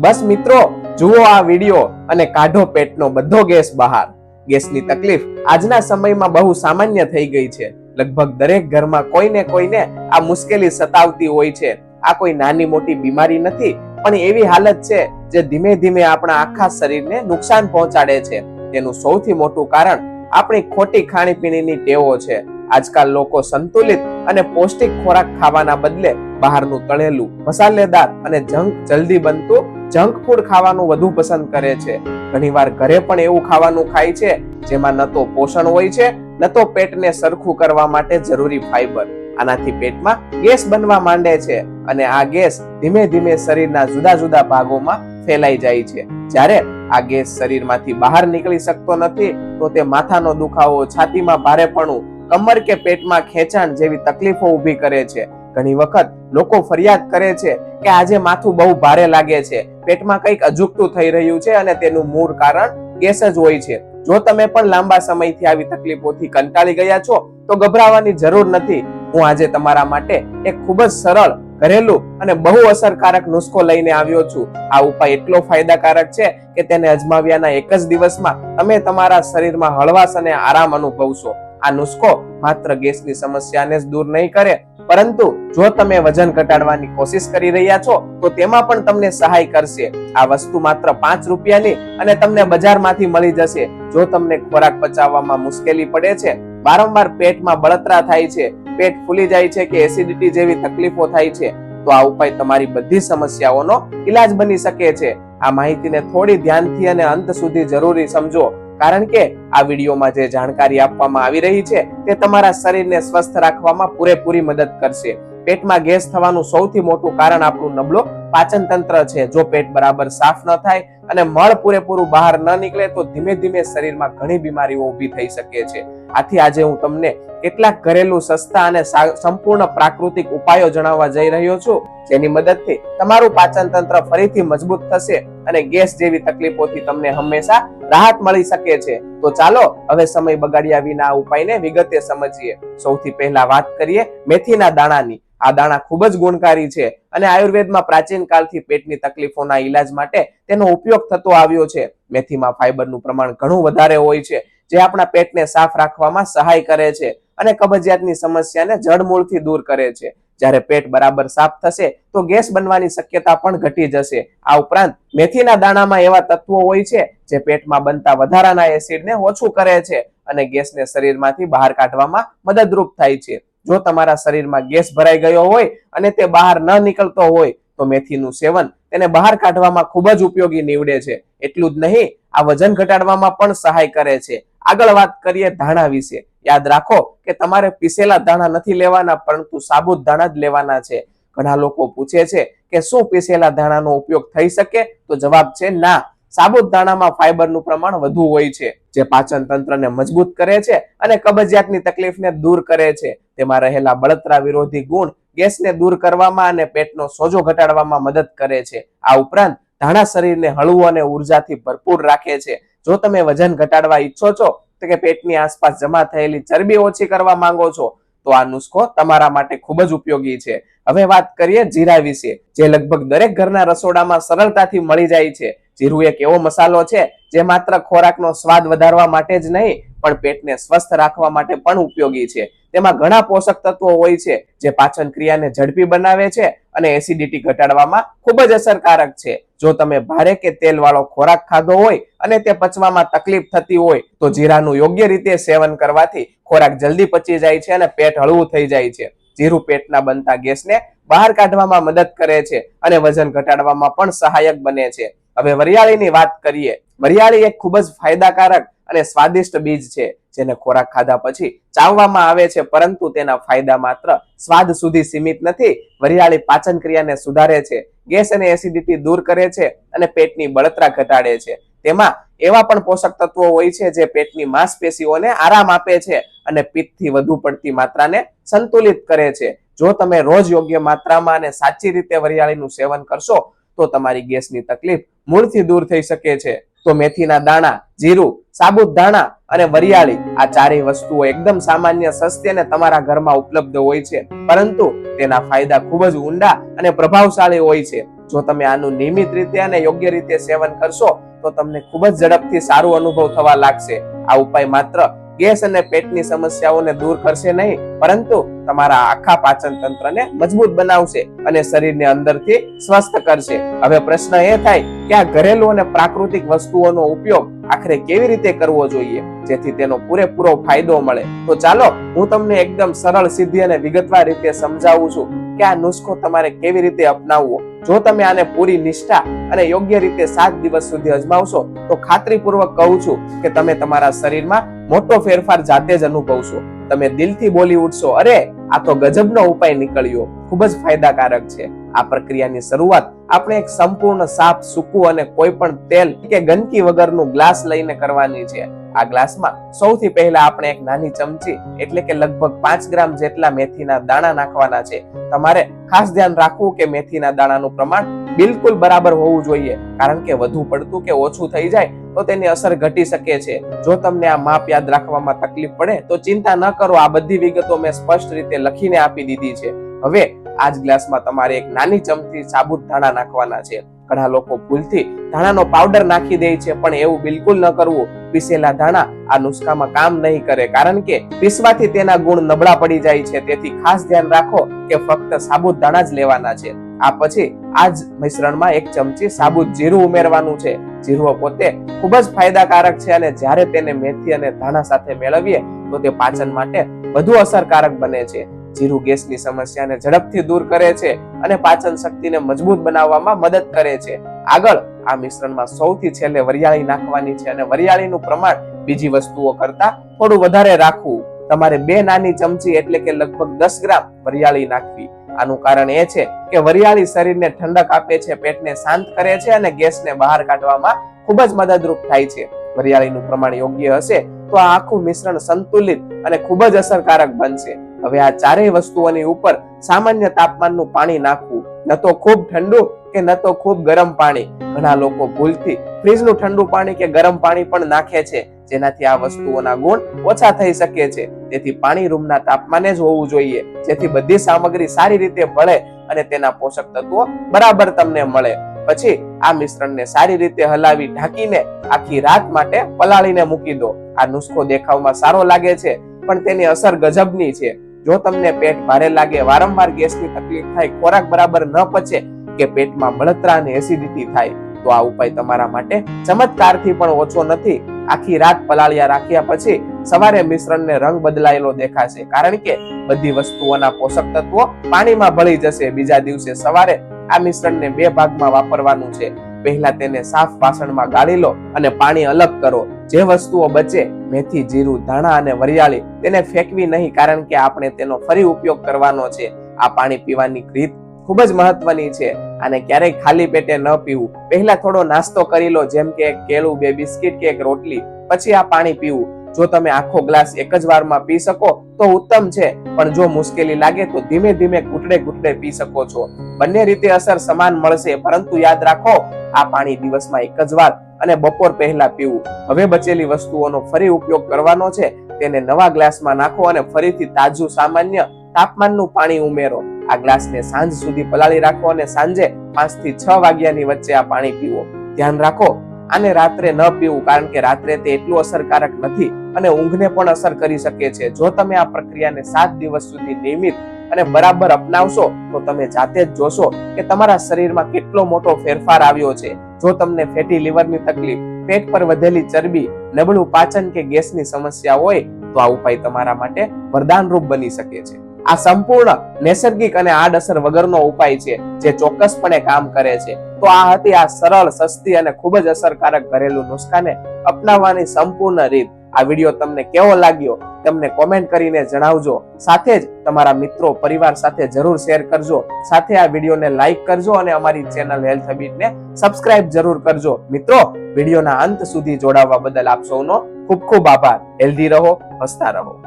બસ મિત્રો, જુઓ આ વીડિયો અને કાઢો પેટનો બધો ગેસ બહાર. ગેસની તકલીફ આજના સમયમાં બહુ સામાન્ય થઈ ગઈ છે. લગભગ દરેક ઘરમાં કોઈને કોઈને આ મુશ્કેલી સતાવતી હોય છે. આ કોઈ નાની મોટી બીમારી નથી, પણ એવી હાલત છે જે ધીમે ધીમે આપણા આખા શરીરને નુકસાન પહોંચાડે છે. તેનું સૌથી મોટું કારણ આપણી ખોટી ખાણીપીણીની ટેવો છે. આજકાલ લોકો સંતુલિત અને પૌષ્ટિક ખોરાક ખાવાના બદલે બહારનું તળેલું, મસાલેદાર અને જંક જલ્દી બનતું જંક ફૂડ ખાવાનું વધુ પસંદ કરે છે. ઘણીવાર ઘરે પણ એવું ખાવાનું ખાય છે, જેમાં ન તો પોષણ હોય છે, ન તો પેટને સરખું કરવા માટે જરૂરી ફાઈબર. આનાથી પેટમાં ગેસ બનવા માંડે છે અને આ ગેસ ધીમે ધીમે શરીરના જુદા જુદા ભાગોમાં ફેલાઈ જાય છે. જ્યારે આ ગેસ શરીરમાંથી બહાર નીકળી શકતો નથી, તો તે માથાનો દુખાવો છાતીમાં ભારેપણું, કમર કે પેટમાં ખેંચાણ જેવી તકલીફો ઊભી કરે છે. ઘણી વખત લોકો ફરિયાદ કરે છે કે આજે માથું બહુ ભારે લાગે છે, પેટમાં કંઈક અજુકતું થઈ રહ્યું છે અને તેનું મૂળ કારણ ગેસ જ હોય છે. જો તમે પણ લાંબા સમયથી આવી તકલીફોથી કંટાળી ગયા છો, તો ગભરાવાની જરૂર નથી. હું આજે તમારા માટે એક ખૂબ જ સરળ ઘરેલું અને બહુ અસરકારક નુસ્ખો લઈને આવ્યો છું. આ ઉપાય એટલો ફાયદાકારક છે કે તેને અજમાવ્યાના એક જ દિવસમાં તમે તમારા શરીરમાં હળવાશ અને આરામ અનુભવશો. આ નુસ્ખો માત્ર ગેસની સમસ્યાને જ દૂર નહીં કરે, પરંતુ જો તમે વજન ઘટાડવાની કોશિશ કરી રહ્યા છો, તો તેમાં પણ તમને સહાય કરશે. આ વસ્તુ માત્ર પાંચ રૂપિયાની અને તમને બજારમાંથી મળી જશે. જો તમને ખોરાક પચાવવામાં મુશ્કેલી પડે છે વારંવાર પેટમાં બળતરા થાય છે, પેટ ફૂલી જાય છે કે એસિડિટી જેવી તકલીફો થાય છે, તો આ ઉપાય તમારી બધી સમસ્યાઓનો ઈલાજ બની શકે છે. આ માહિતીને થોડી ધ્યાનથી અને અંત સુધી જરૂરી સમજો, કારણ કે આ વિડીયોમાં જે જાણકારી આપવામાં આવી રહી છે, તે તમારા શરીરને સ્વસ્થ રાખવામાં પૂરેપૂરી મદદ કરશે. પેટમાં ગેસ થવાનું સૌથી મોટું કારણ આપણું નબળો પાચન તંત્ર છે. જો પેટ બરાબર સાફ ન થાય અને મળ પૂરેપૂરું બહાર ન નીકળે, તો ધીમે ધીમે શરીરમાં ઘણી બીમારીઓ ઊભી થઈ શકે છે. આથી આજે હું તમને કેટલાક ઘરેલું સસ્તા અને સંપૂર્ણ પ્રાકૃતિક ઉપાયો જણાવવા જઈ રહ્યો છું, જેની મદદથી તમારું પાચન તંત્ર ફરીથી મજબૂત થશે અને ગેસ જેવી તકલીફોથી તમને હંમેશા રાહત મળી શકે છે. તો ચાલો, હવે સમય બગાડ્યા વિના આ ઉપાયને વિગતે સમજીએ. સૌથી પહેલા વાત કરીએ મેથીના દાણાની. આ દાણા ખૂબ જ ગુણકારી છે. અને આયુર્વેદમાં પ્રાચીન કાળથી પેટની તકલીફોના ઈલાજ માટે તેનો ઉપયોગ થતો આવ્યો છે. મેથીમાં ફાઈબરનું પ્રમાણ ઘણું વધારે હોય છે, જે આપણા પેટને સાફ રાખવામાં સહાય કરે છે અને કબજિયાતની સમસ્યાને જડમૂળથી દૂર કરે છે. જ્યારે પેટ બરાબર સાફ થશે, તો ગેસ બનવાની શક્યતા પણ ઘટી જશે. આ ઉપરાંત મેથીના દાણામાં એવા તત્વો હોય છે, જે પેટમાં બનતા વધારાના એસિડને ઓછું કરે છે અને ગેસને શરીરમાંથી બહાર કાઢવામાં મદદરૂપ થાય છે. જો તમારા શરીરમાં ગેસ ભરાઈ ગયો હોય અને તે બહાર ન નીકળતો હોય તો મેથીનું સેવન તેને બહાર કાઢવામાં ખૂબ જ ઉપયોગી નીવડે છે. એટલું જ નહીં, આ વજન ઘટાડવામાં પણ સહાય કરે છે. આગળ વાત કરીએ ધાણા વિશે. યાદ રાખો કે તમારે પીસેલા ધાણા નથી લેવાના, પરંતુ સાબુત ધાણા જ લેવાના છે. ઘણા લોકો પૂછે છે કે શું પીસેલા ધાણાનો ઉપયોગ થઈ શકે? તો જવાબ છે ના. સાબુત દાણામાં ફાઈબરનું પ્રમાણ વધુ હોય છે, જે પાચન તંત્રને મજબૂત કરે છે અને કબજિયાતની તકલીફને દૂર કરે છે. તેમાં રહેલા બળતરા વિરોધી ગુણ ગેસને દૂર કરવામાં અને પેટનો સોજો ઘટાડવામાં મદદ કરે છે. આ ઉપરાંત ધાણા શરીરને હળવું અને ઉર્જાથી ભરપૂર રાખે છે. જો તમે વજન ઘટાડવા ઈચ્છો છો તો કે પેટની આસપાસ જમા થયેલી ચરબી ઓછી કરવા માંગો છો તો આ નુસ્ખો તમારા માટે ખૂબ જ ઉપયોગી છે. હવે વાત કરીએ જીરા વિશે, જે લગભગ દરેક ઘરના રસોડામાં સરળતાથી મળી જાય છે. જીરું એક એવો મસાલો છે જે માત્ર ખોરાકનો સ્વાદ વધારવા માટે જ નહીં, પણ પેટને સ્વસ્થ રાખવા માટે પણ ઉપયોગી છે. તેમાં ઘણા પોષક તત્વો હોય છે, જે પાચન ક્રિયાને ઝડપી બનાવે છે અને એસિડિટી ઘટાડવામાં ખૂબ જ અસરકારક છે. જો તમે ભારે કે તેલ વાળો ખોરાક ખાધો હોય અને તે પચવામાં તકલીફ થતી હોય, તો જીરાનું યોગ્ય રીતે સેવન કરવાથી ખોરાક જલ્દી પચી જાય છે અને પેટ હળવું થઈ જાય છે. જીરું પેટના બનતા ગેસને બહાર કાઢવામાં મદદ કરે છે અને વજન ઘટાડવામાં પણ સહાયક બને છે. હવે વરિયાળીની વાત કરીએ વરિયાળી એક ખૂબ જ ફાયદાકારક અને સ્વાદિષ્ટ બીજ છે, જેને ખોરાક ખાધા પછી ચાવવામાં આવે છે, પરંતુ તેના ફાયદા માત્ર સ્વાદ સુધી સીમિત નથી, વરિયાળી પાચન ક્રિયાને સુધારે છે, ગેસ અને એસિડિટી દૂર કરે છે અને પેટની બળતરા ઘટાડે છે. તેમાં એવા પણ પોષક તત્વો હોય છે જે પેટની માંસપેશીઓને આરામ આપે છે અને પિત્તથી વધુ પડતી માત્રાને સંતુલિત કરે છે. જો તમે રોજ યોગ્ય માત્રામાં અને સાચી રીતે વરિયાળીનું સેવન કરશો, તો તમારી ગેસની તકલીફ મૂળથી દૂર થઈ શકે છે. તો મેથીના દાણા, જીરું, સાબુત દાણા અને વરિયાળી આ ચારેય વસ્તુઓ એકદમ સામાન્ય, સસ્તી અને તમારા ઘરમાં ઉપલબ્ધ હોય છે. પરંતુ તેના ફાયદા ખૂબ જ ઊંડા અને પ્રભાવશાળી હોય છે. જો તમે આનું નિયમિત રીતે અને યોગ્ય રીતે સેવન કરશો, તો તમને ખૂબ જ ઝડપથી સારું અનુભવ થવા લાગશે. આ ઉપાય માત્ર ગેસ અને પેટની સમસ્યાઓને દૂર કરશે નહીં, પરંતુ તમારા આખા પાચન તંત્રને મજબૂત બનાવશે અને શરીરને અંદરથી સ્વસ્થ કરશે. હવે પ્રશ્ન એ થાય કે આ ઘરેલું અને પ્રાકૃતિક વસ્તુઓનો ઉપયોગ આખરે કેવી રીતે કરવો જોઈએ, જેથી તેનો પૂરેપૂરો ફાયદો મળે? તો ચાલો, હું તમને એકદમ સરળ, સીધી અને વિગતવાર રીતે સમજાવું છું કે આ નુસ્ખો તમારે કેવી રીતે અપનાવવો? જો તમે આને પૂરી નિષ્ઠા અને યોગ્ય રીતે સાત દિવસ સુધી અજમાવશો, તો ખાતરીપૂર્વક કહું છું કે તમે તમારા શરીરમાં મોટો ફેરફાર જાતે જ અનુભવશો. તમે દિલથી બોલી ઉઠશો, અરે, આ તો ગજબનો ઉપાય નીકળ્યો. ખૂબ જ ફાયદાકારક છે. આ પ્રક્રિયાની શરૂઆત આપણે એક સંપૂર્ણ સાફ સૂકું અને કોઈ પણ તેલ કે ગંદકી વગરનું ગ્લાસ લઈને કરવાની છે. આ ગ્લાસમાં સૌથી પહેલા આપણે એક નાની ચમચી, એટલે કે લગભગ પાંચ ગ્રામ જેટલા મેથીના દાણા નાખવાના છે. તમારે ખાસ ધ્યાન રાખવું કે મેથીના દાણાનું પ્રમાણ બિલકુલ બરાબર હોવું જોઈએ. કારણ કે વધુ પડતું કે ઓછું થઈ જાય, તો તેની અસર ઘટી શકે છે. જો તમને આ માપ યાદ રાખવામાં તકલીફ પડે, તો ચિંતા ન કરો. આ બધી વિગતો મેં સ્પષ્ટ રીતે લખીને આપી દીધી છે. હવે આ જ ગ્લાસમાં તમારે એક નાની ચમચી સાબુત ધાણા નાખવાના છે. ઘણા લોકો ભૂલથી ધાણાનો પાવડર નાખી દે છે, પણ એવું બિલકુલ ન કરવું. પીસેલા ધાણા આ નુસ્ખામાં કામ નહીં કરે, કારણ કે પીસવાથી તેના ગુણ નબળા પડી જાય છે. તેથી ખાસ ધ્યાન રાખો કે ફક્ત સાબુત ધાણા જ લેવાના છે. આ પછી આ જ મિશ્રણમાં એક ચમચી સાબુત જીરું ઉમેરવાનું છે. જીરું પોતે ખૂબ જ ફાયદાકારક છે અને જ્યારે તેને મેથી અને ધાણા સાથે મેળવીએ તો તે પાચન માટે વધુ અસરકારક બને છે. જીરું ગેસની સમસ્યાને ઝડપથી દૂર કરે છે અને પાચન શક્તિને મજબૂત બનાવવામાં મદદ કરે છે. આગળ આ મિશ્રણમાં સૌથી છેલ્લે વરિયાળી નાખવાની છે અને વરિયાળીનું પ્રમાણ બીજી વસ્તુઓ કરતા થોડું વધારે રાખવું. તમારે બે નાની ચમચી એટલે કે લગભગ દસ ગ્રામ વરિયાળી નાખવી. આનું કારણ એ છે કે વરિયાળી શરીરને ઠંડક આપે છે, પેટને શાંત કરે છે અને ગેસને બહાર કાઢવામાં ખૂબ જ મદદરૂપ થાય છે. વરિયાળીનું પ્રમાણ યોગ્ય હશે તો આ આખું મિશ્રણ સંતુલિત અને ખૂબ જ અસરકારક બનશે. હવે આ ચારેય વસ્તુઓની ઉપર સામાન્ય તાપમાનનું પાણી નાખવું, ન તો ખૂબ ઠંડુ કે ન તો ખૂબ ગરમ પાણી. ઘણા લોકો ભૂલથી ફ્રીજનું ઠંડુ પાણી કે ગરમ પાણી પણ નાખે છે. જેનાથી આ વસ્તુઓના ગુણ ઓછા થઈ શકે છે. તેથી પાણી રૂમના તાપમાને જ હોવું જોઈએ. જેથી બધી સામગ્રી સારી રીતે ભળે અને તેના પોષક તત્વો બરાબર તમને મળે. પછી આ મિશ્રણને સારી રીતે હલાવી ઢાંકીને આખી રાત માટે પલાળીને મૂકી દો. આ નુસ્ખો દેખાવમાં સારો લાગે છે, પણ તેની અસર ગજબની છે. જો તમને પેટ ભારે લાગે, વારંવાર ગેસની તકલીફ થાય, ખોરાક બરાબર ન પચે કે પેટમાં બળતરા અને એસિડિટી થાય, તો આ ઉપાય તમારા માટે ચમત્કારથી પણ ઓછો નથી. આખી રાત પલાળ્યા રાખ્યા પછી સવારે મિશ્રણને રંગ બદલાયેલો દેખાશે. કારણ કે બધી વસ્તુઓના પોષક તત્વો પાણીમાં ભળી જશે. બીજા દિવસે સવારે આ મિશ્રણને બે ભાગમાં વાપરવાનું છે. પહેલા તેને સાફ વાસણમાં ગાળી લો અને પાણી અલગ કરો. જે વસ્તુઓ બચે મેથી, જીરું, ધાણા અને વરિયાળી તેને ફેંકવી નહીં, કારણ કે આપણે તેનો ફરી ઉપયોગ કરવાનો છે. આ પાણી પીવાની રીત ખૂબ જ મહત્વની છે. અને ક્યારેય ખાલી પેટે ન પીવું. પહેલા થોડો નાસ્તો કરી લો, જેમ કે એક કેળું, બે બિસ્કિટ કે એક રોટલી. પછી આ પાણી પીવું. જો તમે આખો ગ્લાસ એક જ વારમાં પી શકો, તો ઉત્તમ છે. પણ જો મુશ્કેલી લાગે, તો ધીમે ધીમે ઘૂંટડે ઘૂંટડે પી શકો છો. બંને રીતે અસર સમાન મળશે, પરંતુ યાદ રાખો, આ પાણી દિવસમાં એક જ વાર અને બપોર પહેલા પીવું. હવે બચેલી વસ્તુઓનો ફરી ઉપયોગ કરવાનો છે. તેને નવા ગ્લાસમાં નાખો અને ફરીથી તાજું, સામાન્ય તાપમાનનું પાણી ઉમેરો. આ ગ્લાસને સાંજ સુધી પલાળી રાખો અને સાંજે પાંચથી છ વાગ્યાની વચ્ચે આ પાણી પીવો. ધ્યાન રાખો, આને રાત્રે ન પીવું કારણ કે રાત્રે તે એટલું અસરકારક નથી અને ઊંઘને પણ અસર કરી શકે છે. જો તમે આ પ્રક્રિયાને સાત દિવસ સુધી નિયમિત અને બરાબર અપનાવશો, તો તમે જાતે જ જોશો કે તમારા શરીરમાં કેટલો મોટો ફેરફાર આવ્યો છે. જો તમને ફેટી લીવરની તકલીફ, પેટ પર વધેલી ચરબી, નબળું પાચન કે ગેસની સમસ્યા હોય, તો આ ઉપાય તમારા માટે વરદાનરૂપ બની શકે છે. આ સંપૂર્ણ નૈસર્ગિક અને આડઅસર વગરનો ઉપાય છે જે ચોક્કસપણે કામ કરે છે. તો આ હતી આ સરળ, સસ્તી અને ખૂબ જ અસરકારક ઘરેલું નુસ્ખાને અપનાવવાની સંપૂર્ણ રીત. આ વીડિયો તમને કેવો લાગ્યો? તમને કોમેન્ટ કરીને જણાવજો. સાથે જ તમારા મિત્રો, પરિવાર સાથે જરૂર શેર કરજો. સાથે આ વિડીયોને લાઈક કરજો અને અમારી ચેનલ હેલ્થ હેબિટને સબસ્ક્રાઇબ જરૂર કરજો. મિત્રો, વિડીયોના અંત સુધી જોડાવા બદલ આપ સૌનો ખૂબ ખૂબ આભાર. હેલ્ધી રહો, હસતા રહો.